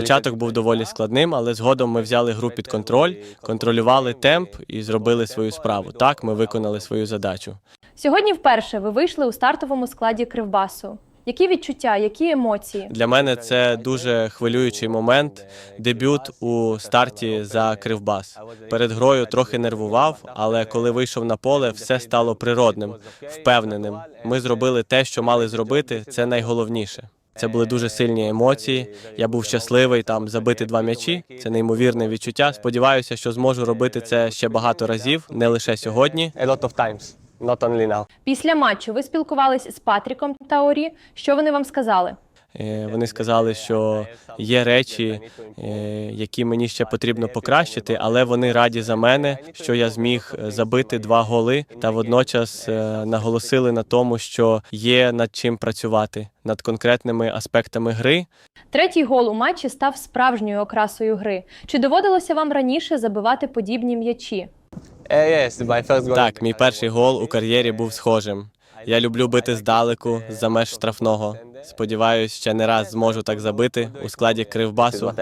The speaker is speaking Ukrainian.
Початок був доволі складним, але згодом ми взяли гру під контроль, контролювали темп і зробили свою справу. Так, ми виконали свою задачу. Сьогодні вперше ви вийшли у стартовому складі Кривбасу. Які відчуття, які емоції? Для мене це дуже хвилюючий момент. Дебют у старті за Кривбас. Перед грою трохи нервував, але коли вийшов на поле, все стало природним, впевненим. Ми зробили те, що мали зробити. Це найголовніше. Це були дуже сильні емоції. Я був щасливий там забити два м'ячі. Це неймовірне відчуття. Сподіваюся, що зможу робити це ще багато разів, не лише сьогодні. a lot of times, not only now. Після матчу ви спілкувались з Патріком та Орі. Що вони вам сказали? Е, Вони сказали, що є речі, е, які мені ще потрібно покращити, але вони раді за мене, що я зміг е, забити два голи, та водночас наголосили на тому, що є над чим працювати над конкретними аспектами гри. Третій гол у матчі став справжньою окрасою гри. Чи доводилося вам раніше забивати подібні м'ячі? Так, мій перший гол у кар'єрі був схожим. Я люблю бити здалеку за меж штрафного. Сподіваюсь, ще не раз зможу так забити у складі кривбасу.